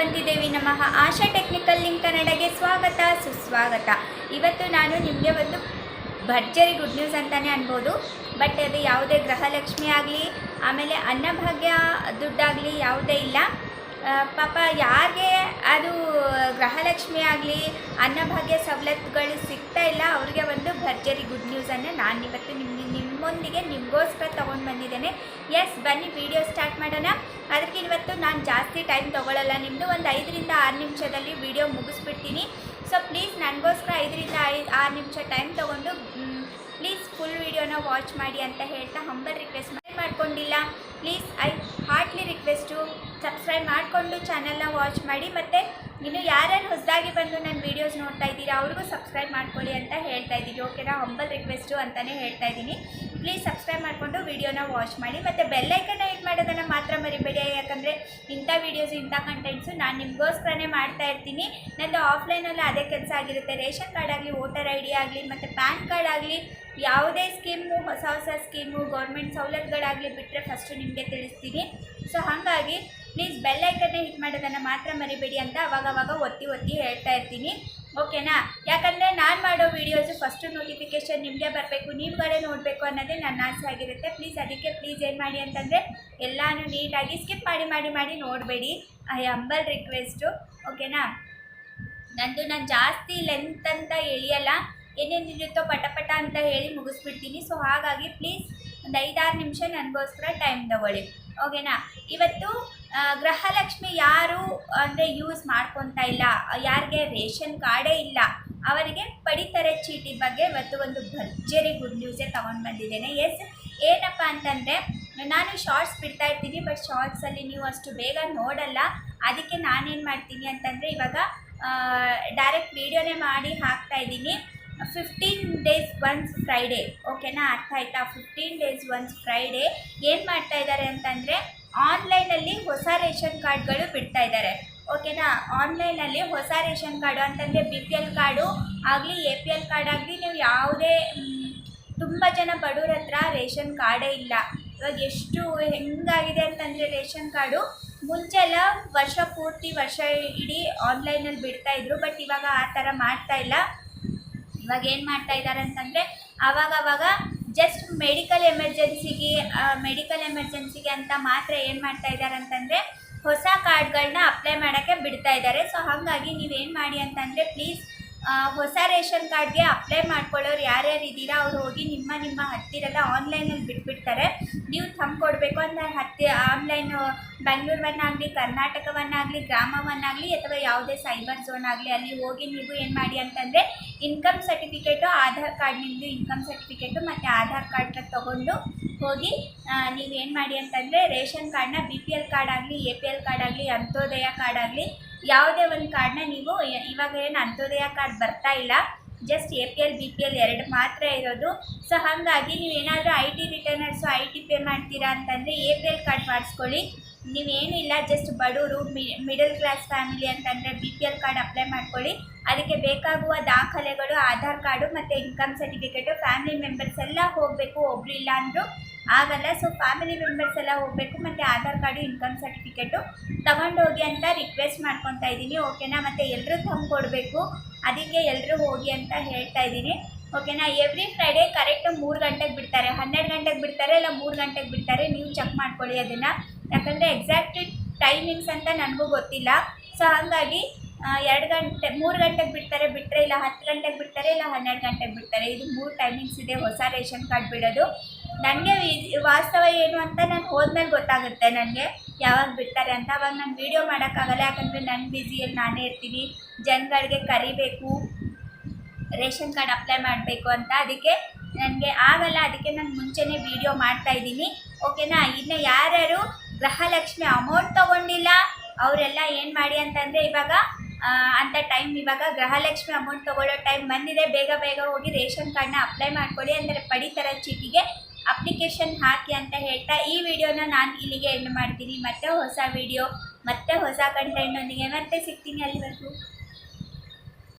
ಬಂದಿದ್ದೇವಿ ನಮಃ. ಆಶಾ technical link ಕನ್ನಡಗೆ ಸ್ವಾಗತ, ಸುಸ್ವಾಗತ. ಇವತ್ತು ನಾನು ನಿಮಗೆ ಒಂದು ಭರ್ಜರಿ ಗುಡ್ ನ್ಯೂಸ್ ಅಂತಲೇ ಅನ್ಬೋದು. ಬಟ್ ಅದು ಯಾವುದೇ ಗೃಹಲಕ್ಷ್ಮಿ ಆಗಲಿ, ಆಮೇಲೆ ಅನ್ನಭಾಗ್ಯ ದುಡ್ಡಾಗಲಿ ಯಾವುದೇ ಇಲ್ಲ. ಪಾಪ ಯಾರಿಗೆ ಅದು ಗೃಹಲಕ್ಷ್ಮಿ ಆಗಲಿ, ಅನ್ನಭಾಗ್ಯ ಸವಲತ್ತುಗಳು ಸಿಗ್ತಾ ಇಲ್ಲ, ಅವ್ರಿಗೆ ಒಂದು ಭರ್ಜರಿ ಗುಡ್ ನ್ಯೂಸನ್ನು ನಾನು ಇವತ್ತು ನಿಮಗೆ ನಿಮ್ಮೊಂದಿಗೆ ನಿಮಗೋಸ್ಕರ ತೊಗೊಂಡು ಬಂದಿದ್ದೇನೆ. ಎಸ್ ಬನ್ನಿ ವಿಡಿಯೋ ಸ್ಟಾರ್ಟ್ ಮಾಡೋಣ. ಅದಕ್ಕೆ ಇವತ್ತು ನಾನು ಜಾಸ್ತಿ ಟೈಮ್ ತೊಗೊಳ್ಳಲ್ಲ ನಿಮ್ಮದು ಒಂದು ಐದರಿಂದ ಆರು ನಿಮಿಷದಲ್ಲಿ ವಿಡಿಯೋ ಮುಗಿಸ್ಬಿಡ್ತೀನಿ. ಸೊ ಪ್ಲೀಸ್ ನನಗೋಸ್ಕರ ಐದರಿಂದ ಐದು ಆರು ನಿಮಿಷ ಟೈಮ್ ತೊಗೊಂಡು ಪ್ಲೀಸ್ ಫುಲ್ ವಿಡಿಯೋನ ವಾಚ್ ಮಾಡಿ ಅಂತ ಹೇಳ್ತಾ ಹಂಬಲ್ ರಿಕ್ವೆಸ್ಟ್ ಮಾಡ್ಕೊಂಡಿಲ್ಲ. Please I heartly request subscribe ಮಾಡಿಕೊಂಡು ಚಾನಲ್ನ ವಾಚ್ ಮಾಡಿ ಮತ್ತು ಇನ್ನು ಯಾರ್ಯಾರು ಹೊಸದಾಗಿ ಬಂದು ನನ್ನ ವೀಡಿಯೋಸ್ ನೋಡ್ತಾ ಇದ್ದೀರಾ, ಅವ್ರಿಗೂ ಸಬ್ಸ್ಕ್ರೈಬ್ ಮಾಡ್ಕೊಳ್ಳಿ ಅಂತ ಹೇಳ್ತಾ ಇದ್ದೀನಿ. ಓಕೆನಾ ಹಂಬಲ್ ರಿಕ್ವೆಸ್ಟು ಅಂತಲೇ ಹೇಳ್ತಾ ಇದ್ದೀನಿ. ಪ್ಲೀಸ್ ಸಬ್ಸ್ಕ್ರೈಬ್ ಮಾಡಿಕೊಂಡು ವೀಡಿಯೋನ ವಾಚ್ ಮಾಡಿ ಮತ್ತು ಬೆಲ್ಲೈಕನ್ನ ಹಿಟ್ ಮಾಡೋದನ್ನು ಮಾತ್ರ ಮರಿಬೇಡಿ. ಯಾಕಂದರೆ ಇಂಥ ವೀಡಿಯೋಸ್ ಇಂಥ ಕಂಟೆಂಟ್ಸು ನಾನು ನಿಮಗೋಸ್ಕರನೇ ಮಾಡ್ತಾ ಇರ್ತೀನಿ. ನನ್ನದು ಆಫ್ಲೈನಲ್ಲಿ ಅದೇ ಕೆಲಸ ಆಗಿರುತ್ತೆ. ರೇಷನ್ ಕಾರ್ಡ್ ಆಗಲಿ, ವೋಟರ್ ಐ ಡಿ ಆಗಲಿ, ಮತ್ತು ಪ್ಯಾನ್ ಕಾರ್ಡ್ ಆಗಲಿ, ಯಾವುದೇ ಸ್ಕೀಮು ಹೊಸ ಹೊಸ ಸ್ಕೀಮು ಗೌರ್ಮೆಂಟ್ ಸವಲತ್ತುಗಳಾಗಲಿ ಬಿಟ್ಟರೆ ಫಸ್ಟು ನಿಮಗೆ ತಿಳಿಸ್ತೀನಿ. ಸೊ ಹಾಗಾಗಿ ಪ್ಲೀಸ್ ಬೆಲ್ಲೈಕನ್ನೇ ಹಿಟ್ ಮಾಡೋದನ್ನು ಮಾತ್ರ ಮರಿಬೇಡಿ ಅಂತ ಅವಾಗವಾಗ ಒತ್ತಿ ಒತ್ತಿ ಹೇಳ್ತಾ ಇರ್ತೀನಿ. ಓಕೆನಾ ಯಾಕಂದರೆ ನಾನು ಮಾಡೋ ವೀಡಿಯೋಸು ಫಸ್ಟು ನೋಟಿಫಿಕೇಷನ್ ನಿಮಗೆ ಬರಬೇಕು ನೀವುಗಳೇ ನೋಡಬೇಕು ಅನ್ನೋದೇ ನನ್ನ ಆಸೆ ಆಗಿರುತ್ತೆ. ಪ್ಲೀಸ್ ಅದಕ್ಕೆ ಪ್ಲೀಸ್ ಏನು ಮಾಡಿ ಅಂತಂದರೆ ಎಲ್ಲನೂ ನೀಟಾಗಿ ಸ್ಕಿಪ್ ಮಾಡಿ ಮಾಡಿ ಮಾಡಿ ನೋಡಬೇಡಿ. ಐ ಅಂಬಲ್ ರಿಕ್ವೆಸ್ಟು ಓಕೆನಾ ನಂದು ನಾನು ಜಾಸ್ತಿ ಲೆಂತ್ ಅಂತ ಎಳಿಯಲ್ಲ ಏನೇನಿರುತ್ತೋ ಪಟ ಪಟ ಅಂತ ಹೇಳಿ ಮುಗಿಸ್ಬಿಡ್ತೀನಿ. ಸೊ ಹಾಗಾಗಿ ಪ್ಲೀಸ್ ಒಂದು ಐದಾರು ನಿಮಿಷ ನನಗೋಸ್ಕರ ಟೈಮ್ ತಗೊಳ್ಳಿ. ಓಕೆನಾ ಇವತ್ತು ಗೃಹಲಕ್ಷ್ಮಿ ಯಾರು ಅಂದರೆ ಯೂಸ್ ಮಾಡ್ಕೊತಾ ಇಲ್ಲ, ಯಾರಿಗೆ ರೇಷನ್ ಕಾರ್ಡೇ ಇಲ್ಲ, ಅವರಿಗೆ ಪಡಿತರ ಚೀಟಿ ಬಗ್ಗೆ ಇವತ್ತು ಒಂದು ಭರ್ಜರಿ ಗುಡ್ ನ್ಯೂಸೇ ತೊಗೊಂಡು ಬಂದಿದ್ದೇನೆ. ಎಸ್ ಏನಪ್ಪ ಅಂತಂದರೆ, ನಾನು ಶಾರ್ಟ್ಸ್ ಬಿಡ್ತಾ ಇರ್ತೀನಿ ಬಟ್ ಶಾರ್ಟ್ಸಲ್ಲಿ ನೀವು ಅಷ್ಟು ಬೇಗ ನೋಡಲ್ಲ. ಅದಕ್ಕೆ ನಾನೇನು ಮಾಡ್ತೀನಿ ಅಂತಂದರೆ, ಇವಾಗ ಡೈರೆಕ್ಟ್ ವೀಡಿಯೋನೇ ಮಾಡಿ ಹಾಕ್ತಾ ಇದ್ದೀನಿ. ಫಿಫ್ಟೀನ್ ಡೇಸ್ ಒನ್ಸ್ ಫ್ರೈಡೇ ಓಕೆನಾ ಅರ್ಥ ಆಯಿತಾ? ಫಿಫ್ಟೀನ್ ಡೇಸ್ ಒನ್ಸ್ ಫ್ರೈಡೇ ಏನು ಮಾಡ್ತಾ ಇದ್ದಾರೆ ಅಂತಂದರೆ ಆನ್ಲೈನಲ್ಲಿ ಹೊಸ ರೇಷನ್ ಕಾರ್ಡ್ಗಳು ಬಿಡ್ತಾ ಇದ್ದಾರೆ ಓಕೆನಾ ಆನ್ಲೈನಲ್ಲಿ ಹೊಸ ರೇಷನ್ ಕಾರ್ಡು ಅಂತಂದರೆ ಬಿ ಪಿ ಎಲ್ ಕಾರ್ಡು ಆಗಲಿ ಎ ಪಿ ಎಲ್ ಕಾರ್ಡ್ ಆಗಲಿ, ನೀವು ಯಾವುದೇ ತುಂಬ ಜನ ಬಡವ್ರ ಹತ್ರ ರೇಷನ್ ಕಾರ್ಡೇ ಇಲ್ಲ. ಇವಾಗ ಎಷ್ಟು ಹೆಂಗಾಗಿದೆ ಅಂತಂದರೆ ರೇಷನ್ ಕಾರ್ಡು ಮುಂಚೆ ಎಲ್ಲ ವರ್ಷ ಪೂರ್ತಿ ವರ್ಷ ಇಡೀ ಆನ್ಲೈನಲ್ಲಿ ಬಿಡ್ತಾ ಇದ್ರು ಬಟ್ ಇವಾಗ ಆ ಥರ ಮಾಡ್ತಾ ಇಲ್ಲ. ಇವಾಗ ಏನು ಮಾಡ್ತಾ ಇದ್ದಾರೆ ಅಂತಂದರೆ ಆವಾಗ ಅವಾಗ ಜಸ್ಟ್ ಮೆಡಿಕಲ್ ಎಮರ್ಜೆನ್ಸಿಗೆ ಮೆಡಿಕಲ್ ಎಮರ್ಜೆನ್ಸಿಗೆ ಅಂತ ಮಾತ್ರ ಏನು ಮಾಡ್ತಾ ಇದ್ದಾರೆ ಅಂತಂದರೆ ಹೊಸ ಕಾರ್ಡ್ಗಳನ್ನ ಅಪ್ಲೈ ಮಾಡೋಕ್ಕೆ ಬಿಡ್ತಾ ಇದ್ದಾರೆ. ಸೊ ಹಾಗಾಗಿ ನೀವೇನು ಮಾಡಿ ಅಂತಂದರೆ ಪ್ಲೀಸ್ ಹೊಸ ರೇಷನ್ ಕಾರ್ಡ್ಗೆ ಅಪ್ಲೈ ಮಾಡ್ಕೊಳ್ಳೋರು ಯಾರ್ಯಾರು ಇದ್ದೀರಾ ಅವ್ರು ಹೋಗಿ ನಿಮ್ಮ ನಿಮ್ಮ ಹತ್ತಿರಲ್ಲ ಆನ್ಲೈನಲ್ಲಿ ಬಿಟ್ಬಿಡ್ತಾರೆ. ನೀವು ಥಮ್ ಕೊಡಬೇಕು ಅಂದರೆ ಹತ್ತಿ, ಆನ್ಲೈನ್ ಬೆಂಗಳೂರವನ್ನಾಗಲಿ, ಕರ್ನಾಟಕವನ್ನಾಗಲಿ, ಗ್ರಾಮವನ್ನಾಗಲಿ ಅಥವಾ ಯಾವುದೇ ಸೈಬರ್ ಝೋನ್ ಆಗಲಿ ಅಲ್ಲಿ ಹೋಗಿ ನೀವು ಏನು ಮಾಡಿ ಅಂತಂದರೆ ಇನ್ಕಮ್ ಸರ್ಟಿಫಿಕೇಟು, ಆಧಾರ್ ಕಾರ್ಡ್ ನಿಮ್ಮದು ಇನ್ಕಮ್ ಸರ್ಟಿಫಿಕೇಟು ಮತ್ತು ಆಧಾರ್ ಕಾರ್ಡ್ನ ತೊಗೊಂಡು ಹೋಗಿ ನೀವೇನು ಮಾಡಿ ಅಂತಂದರೆ ರೇಷನ್ ಕಾರ್ಡ್ನ ಬಿ ಪಿ ಎಲ್ ಕಾರ್ಡ್ ಆಗಲಿ, ಎ ಪಿ ಎಲ್ ಕಾರ್ಡ್ ಆಗಲಿ, ಅಂತ್ಯೋದಯ ಕಾರ್ಡ್ ಆಗಲಿ ಯಾವುದೇ ಒಂದು ಕಾರ್ಡ್ನ ನೀವು ಇವಾಗ ಏನು ಅಂತ್ಯೋದಯ ಕಾರ್ಡ್ ಬರ್ತಾ ಇಲ್ಲ. Just A P L B P L ಎರಡು ಮಾತ್ರ ಇರೋದು. ಸೊ ಹಾಗಾಗಿ ನೀವು ಏನಾದರೂ I T returns I T pay ಮಾಡ್ತೀರಾ ಅಂತಂದರೆ ಎ ಪಿ ಎಲ್ ಕಾರ್ಡ್ ಮಾಡಿಸ್ಕೊಳ್ಳಿ. ನೀವೇನು ಇಲ್ಲ ಜಸ್ಟ್ ಬಡವರು ಮಿಡಲ್ ಕ್ಲಾಸ್ ಫ್ಯಾಮಿಲಿ ಅಂತಂದರೆ B P L card apply ಮಾಡ್ಕೊಳ್ಳಿ. ಅದಕ್ಕೆ ಬೇಕಾಗುವ ದಾಖಲೆಗಳು, ಆಧಾರ್ ಕಾರ್ಡು ಮತ್ತು ಇನ್ಕಮ್ ಸರ್ಟಿಫಿಕೇಟು ಫ್ಯಾಮಿಲಿ ಮೆಂಬರ್ಸ್ ಎಲ್ಲ ಹೋಗಬೇಕು, ಒಬ್ರು ಇಲ್ಲ ಅಂದರೂ ಆಗಲ್ಲ. ಸೊ ಫ್ಯಾಮಿಲಿ ಮೆಂಬರ್ಸ್ ಎಲ್ಲ ಹೋಗಬೇಕು ಮತ್ತು ಆಧಾರ್ ಕಾರ್ಡು ಇನ್ಕಮ್ ಸರ್ಟಿಫಿಕೇಟು ತಗೊಂಡೋಗಿ ಅಂತ ರಿಕ್ವೆಸ್ಟ್ ಮಾಡ್ಕೊತಾ ಇದ್ದೀನಿ. ಓಕೆನಾ ಮತ್ತು ಎಲ್ಲರೂ ತಂದು ಕೊಡಬೇಕು. ಅದಕ್ಕೆ ಎಲ್ಲರೂ ಹೋಗಿ ಅಂತ ಹೇಳ್ತಾ ಇದ್ದೀನಿ. ಓಕೆನಾ ಎವ್ರಿ ಫ್ರೈಡೇ ಕರೆಕ್ಟ್ ಮೂರು ಗಂಟೆಗೆ ಬಿಡ್ತಾರೆ. ಹನ್ನೆರಡು ಗಂಟೆಗೆ ಬಿಡ್ತಾರೆ, ಇಲ್ಲ ಮೂರು ಗಂಟೆಗೆ ಬಿಡ್ತಾರೆ. ನೀವು ಚೆಕ್ ಮಾಡ್ಕೊಳ್ಳಿ ಅದನ್ನು. ಯಾಕಂದರೆ ಎಕ್ಸಾಕ್ಟ್ ಟೈಮಿಂಗ್ಸ್ ಅಂತ ನನಗೂ ಗೊತ್ತಿಲ್ಲ. ಸೊ ಹಾಗಾಗಿ ಎರಡು ಗಂಟೆ, ಮೂರು ಗಂಟೆಗೆ ಬಿಡ್ತಾರೆ ಬಿಟ್ಟರೆ ಇಲ್ಲ, ಹತ್ತು ಗಂಟೆಗೆ ಬಿಡ್ತಾರೆ, ಇಲ್ಲ, ಹನ್ನೆರಡು ಗಂಟೆಗೆ ಬಿಡ್ತಾರೆ. ಇದು ಮೂರು ಟೈಮಿಂಗ್ಸ್ ಇದೆ, ಹೊಸ ರೇಷನ್ ಕಾರ್ಡ್ ಬಿಡೋದು. ನನಗೆ ವಾಸ್ತವ ಏನು ಅಂತ ನಾನು ಹೋದ್ಮೇಲೆ ಗೊತ್ತಾಗುತ್ತೆ ನನಗೆ ಯಾವಾಗ ಬಿಡ್ತಾರೆ ಅಂತ. ಅವಾಗ ನಾನು ವೀಡಿಯೋ ಮಾಡೋಕ್ಕಾಗಲ್ಲ, ಯಾಕಂದರೆ ನನ್ನ ಬ್ಯುಸಿಯಲ್ಲಿ ನಾನೇ ಇರ್ತೀನಿ. ಜನಗಳಿಗೆ ಕರಿಬೇಕು, ರೇಷನ್ ಕಾರ್ಡ್ ಅಪ್ಲೈ ಮಾಡಬೇಕು ಅಂತ. ಅದಕ್ಕೆ ನನಗೆ ಆಗಲ್ಲ, ಅದಕ್ಕೆ ನಾನು ಮುಂಚೆನೇ ವೀಡಿಯೋ ಮಾಡ್ತಾ ಇದ್ದೀನಿ. ಓಕೆನಾ ಇನ್ನು ಯಾರ್ಯಾರು ಗೃಹಲಕ್ಷ್ಮಿ ಅಮೌಂಟ್ ತಗೊಂಡಿಲ್ಲ. ಅವರೆಲ್ಲ ಏನು ಮಾಡಿ ಅಂತಂದರೆ ಇವಾಗ ಅಂಥ ಟೈಮ್ ಇವಾಗ ಗೃಹಲಕ್ಷ್ಮಿ ಅಮೌಂಟ್ ತೊಗೊಳ್ಳೋ ಟೈಮ್ ಬಂದಿದೆ. ಬೇಗ ಬೇಗ ಹೋಗಿ ರೇಷನ್ ಕಾರ್ಡ್ನ ಅಪ್ಲೈ ಮಾಡ್ಕೊಳ್ಳಿ ಅಂದರೆ ಪಡಿತರ ಚೀಟಿಗೆ. ಅಪ್ಲಿಕೇಶನ್ ಹಾಕಿ ಅಂತ ಹೇಳ್ತಾ ಈ ವಿಡಿಯೋನ ನಾನು ಇಲ್ಲಿಗೆ ಎಂಡ್ ಮಾಡ್ತೀನಿ. ಮತ್ತೆ ಹೊಸ ವಿಡಿಯೋ ಮತ್ತೆ ಹೊಸ ಕಂಟೆಂಟ್ನೊಂದಿಗೆ ಮತ್ತೆ ಸಿಗ್ತೀನಿ ಅಲ್ಲಿವರೆಗೂ.